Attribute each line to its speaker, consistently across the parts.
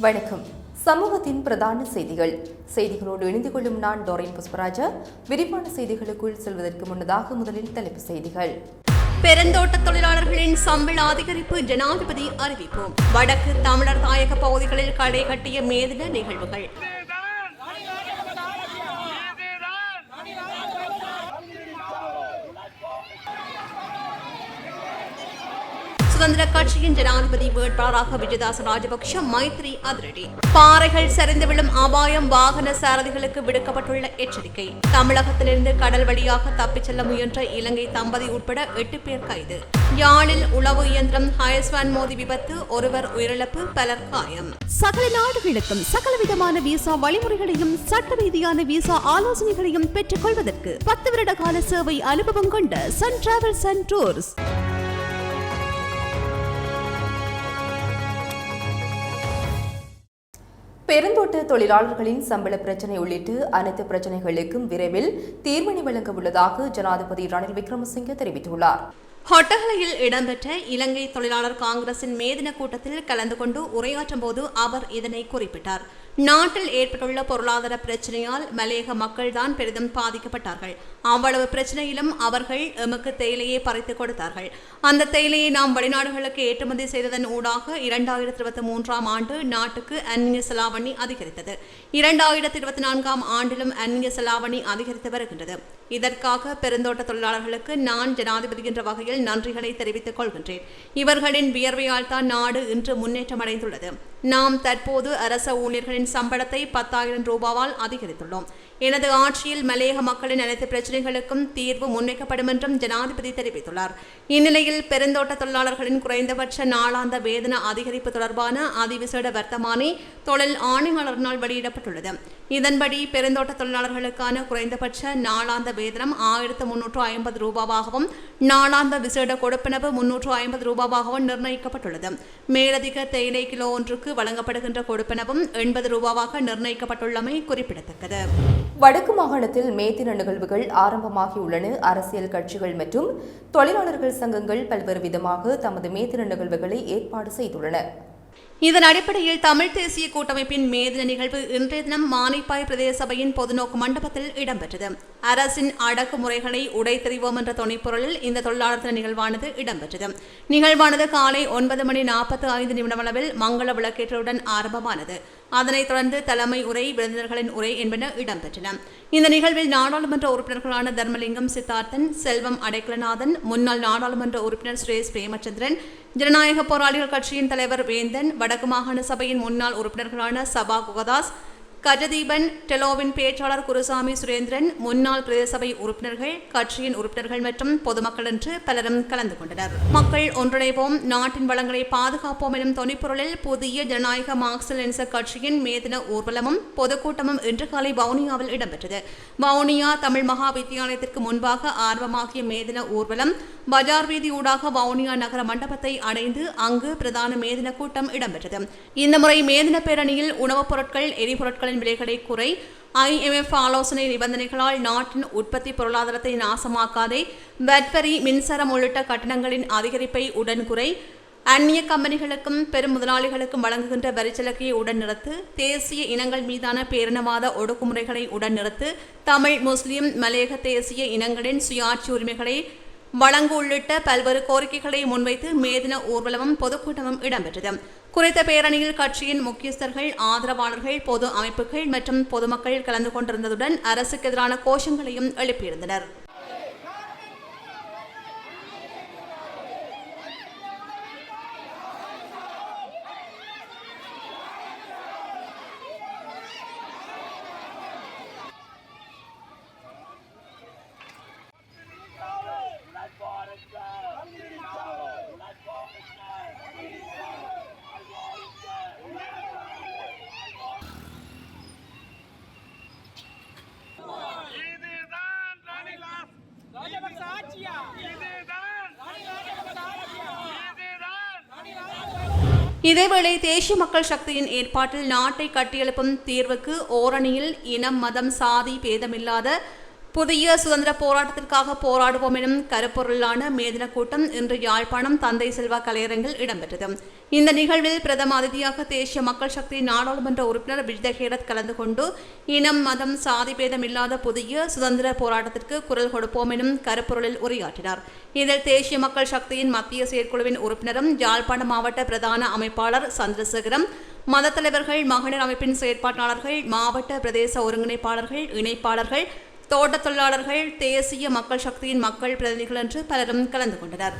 Speaker 1: வணக்கம். சமூகத்தின் பிரதான செய்திகள். செய்திகளோடு இணைந்து கொள்ளும் நான் டோரின் புஷ்பராஜா. விரிவான செய்திகளுக்குள் செல்வதற்கு முன்னதாக முதலில் தலைப்பு செய்திகள்.
Speaker 2: பெருந்தோட்ட தொழிலாளர்களின் சம்பள அதிகரிப்பு ஜனாதிபதி அறிவிப்பு. வடக்கு தமிழர் தாயக பகுதிகளில் களை கட்டிய மேதின நிகழ்வுகள். சுதந்திர கட்சியின் ஜனாதிபதி வேட்பாளராக விஜயதாச ராஜபக்ஷ மைத்ரி அதிரடி. பாறைகள் சரிந்து விழும் அபாயம் வாகன சாரதிகளுக்கு விடுக்கப்பட்டுள்ள எச்சரிக்கை. தமிழகத்திலிருந்து கடல் வழியாக தப்பிச் செல்ல முயன்ற இலங்கை தம்பதி உட்பட எட்டு பேர் கைது. யாழில் உளவு இயந்திரம் ஹயஸ்வான் மோதி விபத்து ஒருவர் உயிரிழப்பு பலர் காயம்.
Speaker 3: சகல நாடுகளுக்கும் சகலவிதமான விசா வழிமுறைகளையும் சட்ட ரீதியான விசா ஆலோசனைகளையும் பெற்றுக் கொள்வதற்கு பத்து வருட கால சேவை அனுபவம் கொண்ட சன் டிராவல்ஸ் அண்ட் டூர்ஸ்
Speaker 1: பெருந்தோட்ட தொழிலாளர்களின் சம்பள பிரச்சினை உள்ளிட்டு அனைத்து பிரச்சினைகளுக்கும் விரைவில் தீர்வினை வழங்க உள்ளதாக ஜனாதிபதி ரணில் விக்ரமசிங்கே தெரிவித்துள்ளார்.
Speaker 2: ஹொட்டகலையில் இடம்பெற்ற இலங்கை தொழிலாளர் காங்கிரசின் மேதின கூட்டத்தில் கலந்து கொண்டு உரையாற்றும் போது அவர் இதனை குறிப்பிட்டார். நாட்டில் ஏற்பட்டுள்ள பொருளாதார பிரச்சனையால் மலையக மக்கள்தான் பெரிதும் பாதிக்கப்பட்டார்கள். அவ்வளவு பிரச்சனையிலும் அவர்கள் எமக்கு தேயிலையை பறித்து கொடுத்தார்கள். அந்த தேயிலையை நாம் வெளிநாடுகளுக்கு ஏற்றுமதி செய்ததன் ஊடாக இரண்டாயிரத்தி இருபத்தி மூன்றாம் ஆண்டு நாட்டுக்கு அந்நிய செலாவணி அதிகரித்தது. இரண்டாயிரத்தி இருபத்தி நான்காம் ஆண்டிலும் அந்நிய செலாவணி அதிகரித்து வருகின்றது. இதற்காக பெருந்தோட்ட தொழிலாளர்களுக்கு நான் ஜனாதிபதி என்ற வகையில் நன்றிகளை தெரிவித்துக் கொள்கின்றேன். இவர்களின் வியர்வையால் தான் நாடு இன்று முன்னேற்றமடைந்துள்ளது. நாம் தற்போது அரச ஊழியர்களின் சம்பளத்தை பத்தாயிரம் ரூபாவால் அதிகரித்துள்ளோம். எனது ஆட்சியில் மலையக மக்களின் அனைத்து பிரச்சினைகளுக்கும் தீர்வு முன்வைக்கப்படும் என்றும் ஜனாதிபதி தெரிவித்துள்ளார். இந்நிலையில் பெருந்தோட்ட தொழிலாளர்களின் குறைந்தபட்ச நாளாந்த வேதன அதிகரிப்பு தொடர்பான அதிவிசேட வர்த்தமானி தொழில் ஆணையாளரினால் வெளியிடப்பட்டுள்ளது. இதன்படி பெருந்தோட்ட தொழிலாளர்களுக்கான குறைந்தபட்ச நாளாந்த வேதனம் ஆயிரத்து முன்னூற்று ஐம்பது ரூபாவாகவும் நாளாந்த விசேட கொடுப்பனவு முன்னூற்று ஐம்பது ரூபாவாகவும் நிர்ணயிக்கப்பட்டுள்ளது. மேலதிக தேயிலை கிலோ ஒன்றுக்கு வழங்கப்படுகின்ற கொடுப்பனவும் எண்பது ரூபாவாக நிர்ணயிக்கப்பட்டுள்ளமை குறிப்பிடத்தக்கது.
Speaker 1: வடக்கு மாகாணத்தில் மேத்தின நிகழ்வுகள் ஆரம்பமாகியுள்ளன. அரசியல் கட்சிகள் மற்றும் தொழிலாளர்கள் சங்கங்கள் பல்வேறு விதமாக தமது மேத்தின நிகழ்வுகளை ஏற்பாடு செய்துள்ளன.
Speaker 2: இதன் அடிப்படையில் தமிழ் தேசிய கூட்டமைப்பின் மேதின நிகழ்வு இன்றைய தினம் மானிப்பாய் பிரதேச சபையின் பொதுநோக்கு மண்டபத்தில் இடம்பெற்றது. அரசின் அடக்குமுறைகளை உடைத்தெறிவோம் என்ற துணைப்பொருளில் இந்த தொழிலாளர் தின நிகழ்வானது இடம்பெற்றது. நிகழ்வானது காலை ஒன்பது மணி நாற்பத்தி ஐந்து நிமிடமளவில் மங்கள விளக்கேற்றலுடன் ஆரம்பமானது. அதனைத் தொடர்ந்து தலைமை உரை விருந்தினர்களின் உரை என்பன இடம்பெற்றன. இந்த நிகழ்வில் நாடாளுமன்ற உறுப்பினர்களான தர்மலிங்கம் சித்தார்த்தன் செல்வம் அடைக்கலநாதன் முன்னாள் நாடாளுமன்ற உறுப்பினர் சுரேஷ் பிரேமச்சந்திரன் ஜனநாயக போராளிகள் கட்சியின் தலைவர் வேந்தன் வடக்கு மாகாண சபையின் முன்னாள் உறுப்பினர்களான சபா குகதாஸ் கஜதீபன் டெலோவின் பேச்சாளர் குருசாமி சுரேந்திரன் முன்னாள் பிரதேச சபை உறுப்பினர்கள் கட்சியின் உறுப்பினர்கள் மற்றும் பொதுமக்கள் என்று பலரும் கலந்து கொண்டனர். மக்கள் ஒன்றிணைவோம் நாட்டின் வளங்களை பாதுகாப்போம் எனும் தொனிப்பொருளில் புதிய ஜனநாயக மார்க்சில் கட்சியின் மேதின ஊர்வலமும் பொதுக்கூட்டமும் இன்று காலை வவுனியாவில் இடம்பெற்றது. வவுனியா தமிழ் மகா வித்தியாலயத்திற்கு முன்பாக ஆர்வமாகிய மேதின ஊர்வலம் பஜார் வீதி ஊடாக வவுனியா நகர மண்டபத்தை அடைந்து அங்கு பிரதான மேதின கூட்டம் இடம்பெற்றது. இந்த முறை மேதின பேரணியில் உணவுப் பொருட்கள் பொருட்களின் விலைகளை குறை. ஐஎம்எஃப் ஆலோசனை நிபந்தனைகளால் நாட்டின் உற்பத்தி பொருளாதாரத்தை நாசமாக்காதே. வட்வரி மின்சாரம் உள்ளிட்ட கட்டணங்களின் அதிகரிப்பை உடன் குறை. அந்நிய கம்பெனிகளுக்கும் பெரும் முதலாளிகளுக்கும் வழங்குகின்ற வரிச்சலுகையை உடன் நிறுத்து. தேசிய இனங்கள் மீதான பேரினவாத ஒடுக்குமுறைகளை உடன் நிறுத்து. தமிழ் முஸ்லிம் மலையக தேசிய இனங்களின் சுயாட்சி உரிமைகளை வழங்கு உள்ளிட்ட பல்வேறு கோரிக்கைகளை முன்வைத்து மேதின ஊர்வலமும் பொதுக்கூட்டமும் இடம்பெற்றது. குறித்த பேரணியில் கட்சியின் முக்கியஸ்தர்கள் ஆதரவாளர்கள் பொது அமைப்புகள் மற்றும் பொதுமக்கள் கலந்து கொண்டிருந்ததுடன் அரசுக்கு எதிரான கோஷங்களையும் எழுப்பியிருந்தனர். இதேவேளை தேசிய மக்கள் சக்தியின் ஏற்பாட்டில் நாட்டை கட்டியெழுப்பும் தீர்வுக்கு ஓரணியில் இனம் மதம் சாதி பேதமில்லாத புதிய சுதந்திர போராட்டத்திற்காக போராடுவோம் எனும் கருப்பொருளான மேதின கூட்டம் இன்று யாழ்ப்பாணம் தந்தை செல்வா கலையரங்கில் இடம்பெற்றது. இந்த நிகழ்வில் பிரதம அதிதியாக தேசிய மக்கள் சக்தி நாடாளுமன்ற உறுப்பினர் விஜயஹேரத் கலந்து கொண்டு இனம் மதம் சாதி பேதம் இல்லாத புதிய சுதந்திர போராட்டத்திற்கு குரல் கொடுப்போம் எனும் கருப்பொருளில் உரையாற்றினார். இதில் தேசிய மக்கள் சக்தியின் மத்திய செயற்குழுவின் உறுப்பினரும் யாழ்ப்பாண மாவட்ட பிரதான அமைப்பாளர் சந்திரசேகரம் மத தலைவர்கள் மகளிர் அமைப்பின் செயற்பாட்டாளர்கள் மாவட்ட பிரதேச ஒருங்கிணைப்பாளர்கள் இணைப்பாளர்கள் தோட்ட தொழிலாளர்கள் தேசிய மக்கள் சக்தியின் மக்கள் பிரதிநிதிகள் என்று பலரும் கலந்து கொண்டனர்.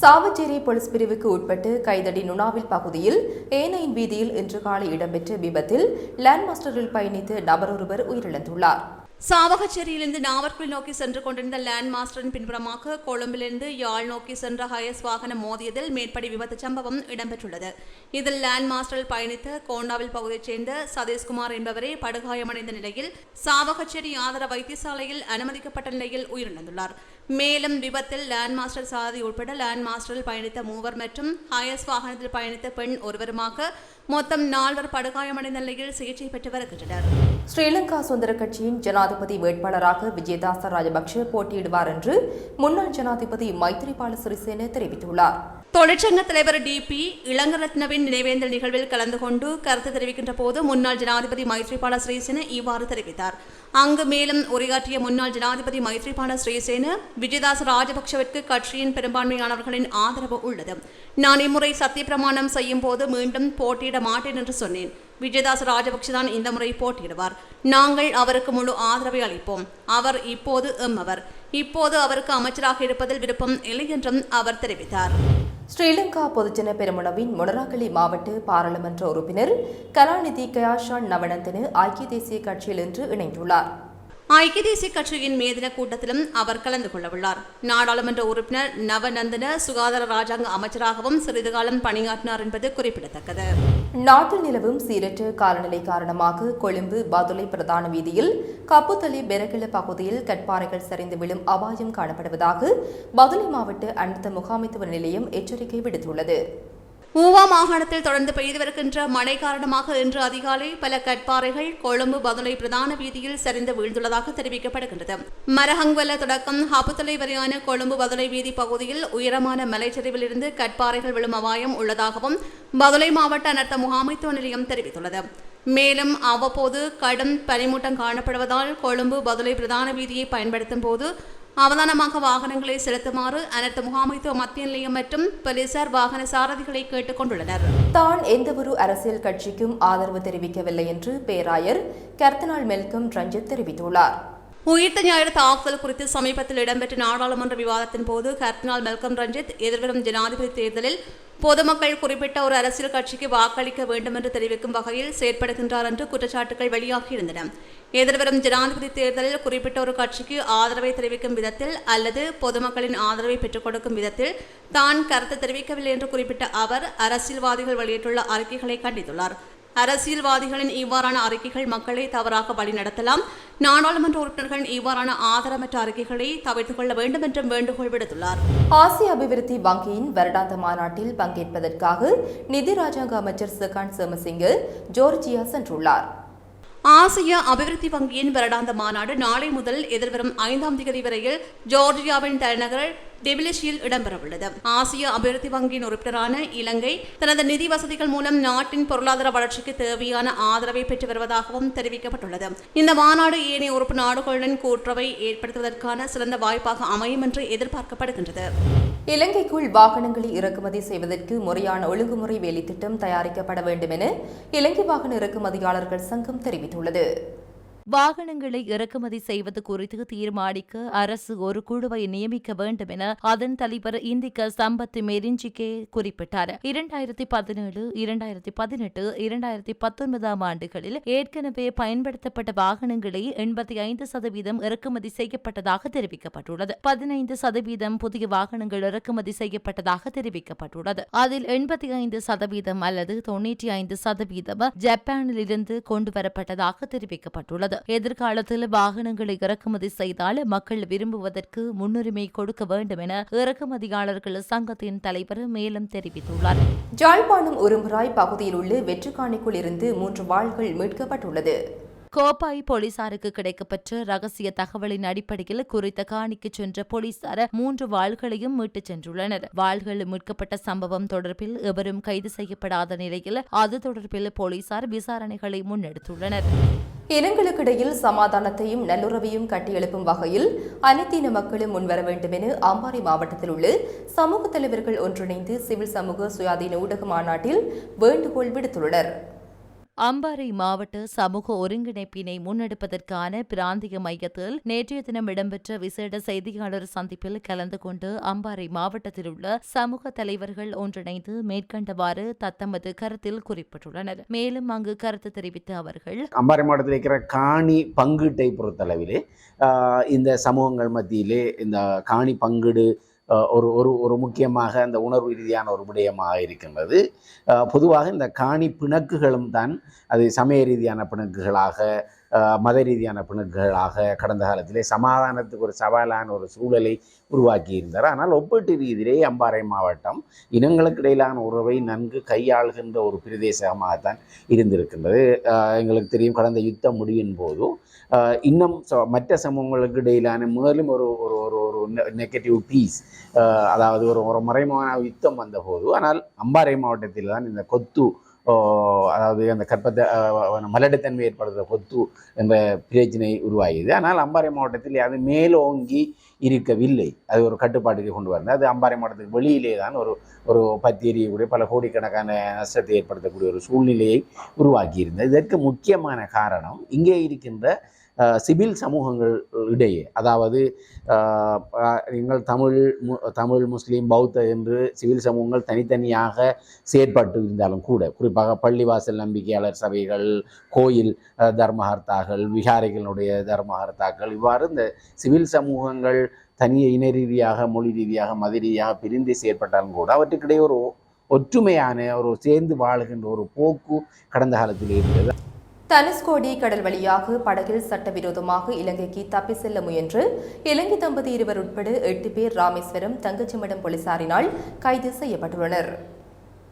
Speaker 1: சாவச்சேரி போலீஸ் பிரிவுக்கு உட்பட்டு கைதடி நுணாவில் பகுதியில் ஏனையின் வீதியில் இன்று காலை இடம்பெற்ற விபத்தில் லேண்ட் மாஸ்டரில் பயணித்து நபரொருவர் உயிரிழந்துள்ளார்.
Speaker 2: சாவகச்சேரியிலிருந்து நாவர்குழி நோக்கி சென்று கொண்டிருந்த லேண்ட் மாஸ்டரின் பின்புறமாக கொழும்பிலிருந்து யாழ் நோக்கி சென்ற ஹயஸ் வாகனம் மோதியதில் மேற்படி விபத்து சம்பவம் இடம்பெற்றுள்ளது. இதில் லேண்ட் மாஸ்டரில் பயணித்த கோண்டாவில் பகுதியைச் சேர்ந்த சதீஷ்குமார் என்பவரே படுகாயமடைந்த நிலையில் சாவகச்சேரி ஆதர வைத்தியசாலையில் அனுமதிக்கப்பட்ட நிலையில் உயிரிழந்துள்ளார். மேலும் விபத்தில் லேண்ட் மாஸ்டர் சாரதி உட்பட லேண்ட் மாஸ்டரில் பயணித்த மூவர் மற்றும் ஹயஸ் வாகனத்தில் பயணித்த பெண் ஒருவருமாக மொத்தம் நால்வர் படுகாயமடைந்த நிலையில் சிகிச்சை பெற்று வருகின்றனர்.
Speaker 1: ஸ்ரீலங்கா சுதந்திர கட்சியின் ஜனாதிபதி வேட்பாளராக விஜயதாச ராஜபக்ஷ போட்டியிடுவார் என்று முன்னாள் ஜனாதிபதி மைத்ரிபால சிறிசேன தெரிவித்துள்ளார்.
Speaker 2: தொழிற்சங்க தலைவர் டிபி இளங்கரத்னவின் நினைவேந்தல் நிகழ்வில் கலந்து கொண்டு கருத்து தெரிவிக்கின்ற போது முன்னாள் ஜனாதிபதி மைத்ரிபால சிறிசேன இவ்வாறு தெரிவித்தார். அங்கு மேலும் உரையாற்றிய முன்னாள் ஜனாதிபதி மைத்ரிபால ஸ்ரீசேன விஜயதாஸ் ராஜபக்ஷவிற்கு கட்சியின் பெரும்பான்மையானவர்களின் ஆதரவு உள்ளது. நான் இம்முறை சத்தியப்பிரமாணம் செய்யும் போது மீண்டும் போட்டியிட மாட்டேன் என்று சொன்னேன். விஜயதாஸ் ராஜபக்ஷ தான் இந்த முறை போட்டியிடுவார். நாங்கள் அவருக்கு முழு ஆதரவை அளிப்போம். அவர் இப்போது எம்மவர் இப்போது அவருக்கு அமைச்சராக இருப்பதில் விருப்பம் இல்லை என்றும் அவர் தெரிவித்தார்.
Speaker 1: ஸ்ரீலங்கா பொதுஜன பெருமளவின் முனராகலி மாவட்ட பாராளுமன்ற உறுப்பினர் கலாநிதி கயாஷான் நவனந்தனு ஐக்கிய தேசிய கட்சியில் இன்று இணைந்துள்ளார்.
Speaker 2: ஐக்கிய தேசிய கட்சியின் மேதின கூட்டத்திலும் அவர் கலந்து கொள்ளவுள்ளார். நாடாளுமன்ற உறுப்பினர் நவநந்தன சுகாதார ராஜாங்க அமைச்சராகவும் சிறிது காலம் பணியாற்றினார் என்பது குறிப்பிடத்தக்கது.
Speaker 1: நாட்டில் நிலவும் சீரற்ற காலநிலை காரணமாக கொழும்பு பதுளை பிரதான வீதியில் கப்புத்தலி பெரகில பகுதியில் கட்பாறைகள் சரிந்து விழும் அபாயம் காணப்படுவதாக பதுளை மாவட்ட அனைத்து முகாமைத்துவ நிலையம் எச்சரிக்கை விடுத்துள்ளது.
Speaker 2: ஊவா மாகாணத்தில் தொடர்ந்து பெய்து வருகின்ற மழை காரணமாக இன்று அதிகாலை பல கட்பாறைகள் கொழும்பு பதுளை பிரதான வீதியில் சரிந்து வீழ்ந்துள்ளதாக தெரிவிக்கப்படுகின்றது. மரஹங்வல தொடக்கம் ஹாப்புத்தலை வரையான கொழும்பு பதுளை வீதி பகுதியில் உயரமான மலைச்சரிவில் இருந்து கட்பாறைகள் விழும் அபாயம் உள்ளதாகவும் பதுளை மாவட்ட அனர்த்த முகாமைத்துவ நிலையம் தெரிவித்துள்ளது. மேலும் அவ்வப்போது கடும் பனிமூட்டம் காணப்படுவதால் கொழும்பு பதுளை பிரதான வீதியை பயன்படுத்தும் போது அவதானமாக வாகனங்களை செலுத்துமாறு அனைத்து முகாமைத்துவ மத்திய நிலையம் மற்றும் போலீசார் வாகன சாரதிகளை கேட்டுக் கொண்டுள்ளனர்
Speaker 1: தான் எந்தவொரு அரசியல் கட்சிக்கும் ஆதரவு தெரிவிக்கவில்லை என்று பேராயர் கர்த்தனால் மெல்கம் ரஞ்சித் தெரிவித்துள்ளார்.
Speaker 2: உயிர்த்த ஞாயிறு தாக்குதல் குறித்து சமீபத்தில் இடம்பெற்ற நாடாளுமன்ற விவாதத்தின் போது கர்தினால் மெல்கம் ரஞ்சித் எதிர்வரும் ஜனாதிபதி தேர்தலில் பொதுமக்கள் குறிப்பிட்ட ஒரு அரசியல் கட்சிக்கு வாக்களிக்க வேண்டும் என்று தெரிவிக்கும் வகையில் செயற்படுகின்றார் என்று குற்றச்சாட்டுகள் வெளியாகியிருந்தன எதிர்வரும் ஜனாதிபதி தேர்தலில் குறிப்பிட்ட ஒரு கட்சிக்கு ஆதரவை தெரிவிக்கும் விதத்தில் அல்லது பொதுமக்களின் ஆதரவை பெற்றுக் கொடுக்கும் விதத்தில் தான் கருத்து தெரிவிக்கவில்லை என்று குறிப்பிட்ட அவர் அரசியல்வாதிகள் வெளியிட்டுள்ள அறிக்கைகளை கண்டித்துள்ளார் அரசியல்வாதிகளின் இவ்வாறான அறிக்கைகள் மக்களை தவறாக வழிநடத்தலாம். நாடாளுமன்ற உறுப்பினர்கள் இவ்வாறான ஆதரவற்ற அறிக்கைகளை தவிர்த்துக் கொள்ள வேண்டும் என்றும் வேண்டுகோள் விடுத்துள்ளார்.
Speaker 1: ஆசிய அபிவிருத்தி வங்கியின் வருடாந்த மாநாட்டில் பங்கேற்பதற்காக நிதி ராஜாங்க அமைச்சர் சகான் சோமசிங்க ஜோர்ஜியா சென்றுள்ளார்.
Speaker 2: ஆசிய அபிவிருத்தி வங்கியின் வருடாந்த மாநாடு நாளை முதல் எதிர்வரும் ஐந்தாம் தேதி வரையில் ஜோர்ஜியாவின் தலைநகர் டெபிலிஷியில் இடம்பெறவுள்ளது. ஆசிய அபிவிருத்தி வங்கியின் உறுப்பினரான இலங்கை தனது நிதி வசதிகள் மூலம் நாட்டின் பொருளாதார வளர்ச்சிக்கு தேவையான ஆதரவை பெற்று வருவதாகவும் தெரிவிக்கப்பட்டுள்ளது. இந்த மாநாடு ஏனைய உறுப்பு நாடுகளுடன் கூட்டுறவை ஏற்படுத்துவதற்கான சிறந்த வாய்ப்பாக அமையும் என்று எதிர்பார்க்கப்படுகின்றது.
Speaker 1: இலங்கைக்குள் வாகனங்களை இறக்குமதி செய்வதற்கு முறையான ஒழுங்குமுறை வேலைத்திட்டம் தயாரிக்கப்பட வேண்டும் என இலங்கை வாகன இறக்குமதியாளர்கள் சங்கம் தெரிவித்துள்ளது.
Speaker 4: வாகனங்களை இறக்குமதி செய்வது குறித்து தீர்மானிக்க அரசு ஒரு குழுவை நியமிக்க வேண்டும் என அதன் தலைவர் இந்திக்க சம்பத் மெரிஞ்சிகே குறிப்பிட்டார். இரண்டாயிரத்தி பதினேழு இரண்டாயிரத்தி பதினெட்டு இரண்டாயிரத்தி பத்தொன்பதாம் ஆண்டுகளில் ஏற்கனவே பயன்படுத்தப்பட்ட வாகனங்களை எண்பத்தி ஐந்து சதவீதம் இறக்குமதி செய்யப்பட்டதாக தெரிவிக்கப்பட்டுள்ளது. பதினைந்து சதவீதம் புதிய வாகனங்கள் இறக்குமதி செய்யப்பட்டதாக தெரிவிக்கப்பட்டுள்ளது. அதில் எண்பத்தி ஐந்து சதவீதம் அல்லது தொன்னூற்றி ஐந்து சதவீதம் ஜப்பானிலிருந்து கொண்டுவரப்பட்டதாக தெரிவிக்கப்பட்டுள்ளது. தெரிவிக்கப்பட்டுள்ளது எதிர்காலத்தில் வாகனங்களை இறக்குமதி செய்தால் மக்கள் விரும்புவதற்கு முன்னுரிமை கொடுக்க வேண்டும் என இறக்குமதியாளர்கள் சங்கத்தின் தலைவர் மேலும் தெரிவித்துள்ளார்.
Speaker 1: ஜாழ்ப்பாணம் உரும்புராய் பகுதியில் உள்ள வெற்றுக்காணிக்குள் இருந்து மூன்று வாள்கள் மீட்கப்பட்டுள்ளது.
Speaker 4: கோப்பாய் போலீசாருக்கு கிடைக்கப்பெற்ற ரகசிய தகவலின் அடிப்படையில் குறித்த காணிக்கு சென்ற போலீசார் மூன்று வாள்களையும் மீட்டுச் சென்றுள்ளனர். வாள்கள் மீட்கப்பட்ட சம்பவம் தொடர்பில் எவரும் கைது செய்யப்படாத நிலையில் அது தொடர்பில் போலீசார் விசாரணைகளை முன்னெடுத்துள்ளனர்.
Speaker 1: இனங்களுக்கிடையில் சமாதானத்தையும் நல்லுறவையும் கட்டியெழுப்பும் வகையில் அனைத்தின மக்களும் முன்வர வேண்டும் என அம்பாறை மாவட்டத்தில் உள்ள சமூக தலைவர்கள் ஒன்றிணைந்து சிவில் சமூக சுயாதீன ஊடக மாநாட்டில் வேண்டுகோள் விடுத்துள்ளனர்.
Speaker 4: அம்பாறை மாவட்ட சமூக ஒருங்கிணைப்பினை முன்னெடுப்பதற்கான பிராந்திய மையத்தில் நேற்றைய தினம் இடம்பெற்ற விசேட செய்தியாளர் சந்திப்பில் கலந்து கொண்டு அம்பாறை மாவட்டத்தில் உள்ள சமூக தலைவர்கள் ஒன்றிணைந்து மேற்கண்டவாறு தத்தமது கருத்தில் குறிப்பிட்டுள்ளனர். மேலும் அங்கு கருத்து தெரிவித்த அவர்கள்
Speaker 5: அம்பாறை மாவட்டத்தில் இருக்கிற காணி பங்கீட்டை பொறுத்தளவிலே ஆஹ், இந்த சமூகங்கள் மத்தியிலே இந்த காணி பங்கீடு ஒரு ஒரு ஒரு முக்கியமாக அந்த உணர்வு ரீதியான ஒரு விடயமாக இருக்கின்றது. பொதுவாக இந்த காணி பிணக்குகளும் தான் அது சமய ரீதியான பிணக்குகளாக மத ரீதியான பிணக்குகளாக கடந்த காலத்திலே சமாதானத்துக்கு ஒரு சவாலான ஒரு சூழலை உருவாக்கி இருந்தார். ஆனால் ஒப்பீட்டு ரீதியிலே அம்பாறை மாவட்டம் இனங்களுக்கு இடையிலான உறவை நன்கு கையாளுகின்ற ஒரு பிரதேசமாகத்தான் இருந்திருக்கின்றது. எங்களுக்கு தெரியும் கடந்த யுத்தம் முடிவின் போது இன்னும் ச- மற்ற சமூகங்களுக்கு இடையிலான மேலும் ஒரு ஒரு ஒரு ஒரு நெகட்டிவ் பீஸ் அதாவது ஒரு ஒரு மறைமுகமான யுத்தம் வந்தபோது ஆனால் அம்பாறை மாவட்டத்தில் தான் இந்த கொத்து அதாவது அந்த கற்பத்தை ஆஹ் மலட்டுத்தன்மை ஏற்படுத்துகிற கொத்து என்ற பிரச்சனை உருவாகியது. ஆனால் அம்பாறை மாவட்டத்தில் அது மேலோங்கி இருக்கவில்லை. அது ஒரு கட்டுப்பாட்டுக்கு கொண்டு வந்தது. அது அம்பாறை மாவட்டத்துக்கு வெளியிலே தான் ஒரு ஒரு பத்தி எரியக்கூடிய பல கோடிக்கணக்கான நஷ்டத்தை ஏற்படுத்தக்கூடிய ஒரு சூழ்நிலையை உருவாக்கியிருந்தது. இதற்கு முக்கியமான காரணம் இங்கே இருக்கின்ற சிவில் சமூகங்கள் இடையே அதாவது நீங்கள் தமிழ் மு- தமிழ் முஸ்லீம் பௌத்த என்று சிவில் சமூகங்கள் தனித்தனியாக செயற்பட்டு இருந்தாலும் கூட குறிப்பாக பள்ளிவாசல் நம்பிக்கையாளர் சபைகள் கோயில் தர்மஹர்த்தாக்கள் விகாரிகளுடைய தர்மஹர்த்தாக்கள் இவ்வாறு இந்த சிவில் சமூகங்கள் தனிய இன ரீதியாக மொழி ரீதியாக மத ரீதியாக பிரிந்து செயற்பட்டாலும் கூட அவற்றுக்கிடையே ஒரு ஒற்றுமையான ஒரு சேர்ந்து வாழுகின்ற ஒரு போக்கு கடந்த காலத்தில் இருந்தது.
Speaker 1: தனுஷ்கோடி கடல் வழியாக படகில் சட்டவிரோதமாக இலங்கைக்கு தப்பி செல்ல முயன்று இலங்கை தம்பதி இருவர் உட்பட எட்டு பேர் ராமேஸ்வரம் தங்கச்சிமடம் போலீசாரினால் கைது செய்யப்பட்டுள்ளனர்.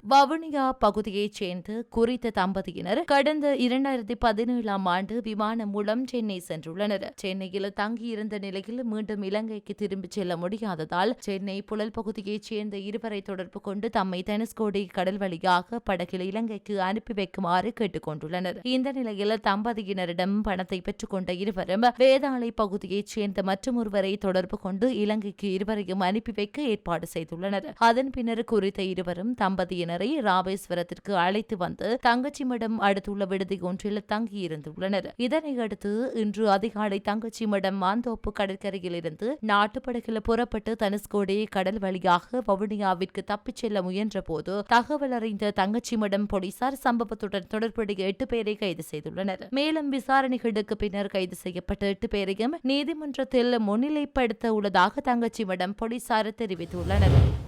Speaker 4: வவுனியா பகுதியைச் சேர்ந்த குறித்த தம்பதியினர் கடந்த இரண்டாயிரத்தி பதினேழாம் ஆண்டு விமானம் மூலம் சென்னை சென்றுள்ளனர். சென்னையில் தங்கியிருந்த நிலையில் மீண்டும் இலங்கைக்கு திரும்பிச் செல்ல முடியாததால் சென்னை புழல் பகுதியைச் சேர்ந்த இருவரை தொடர்பு கொண்டு தம்மை தனுஷ்கோடி கடல் வழியாக படகில் இலங்கைக்கு அனுப்பி வைக்குமாறு கேட்டுக் கொண்டுள்ளனர். இந்த நிலையில் தம்பதியினரிடம் பணத்தை பெற்றுக்கொண்ட இருவரும் வேதாளை பகுதியைச் சேர்ந்த மற்றொருவரை தொடர்பு கொண்டு இலங்கைக்கு இருவரையும் அனுப்பி வைக்க ஏற்பாடு செய்துள்ளனர். அதன் பின்னர் குறித்த இருவரும் தம்பதியினரை ராமேஸ்வரத்திற்கு அழைத்து வந்து தங்கச்சிமடம் அடுத்துள்ள விடுதி ஒன்றில் தங்கியிருந்துள்ளனர். இதனையடுத்து இன்று அதிகாலை தங்கச்சிமடம் மாந்தோப்பு கடற்கரையில் இருந்து நாட்டுப்படகில் புறப்பட்டு தனுஷ்கோடி கடல் வழியாக வவுனியாவிற்கு தப்பிச் செல்ல முயன்றபோது தகவல் அறிந்த தங்கச்சிமடம் போலீசார் சம்பவத்துடன் தொடர்புடைய எட்டு பேரை கைது செய்துள்ளனர். மேலும் விசாரணைகளுக்கு பின்னர் கைது செய்யப்பட்ட எட்டு பேரையும் நீதிமன்றத்தில் முன்னிலைப்படுத்த உள்ளதாக தங்கச்சிமடம் போலீசார் தெரிவித்துள்ளனர்.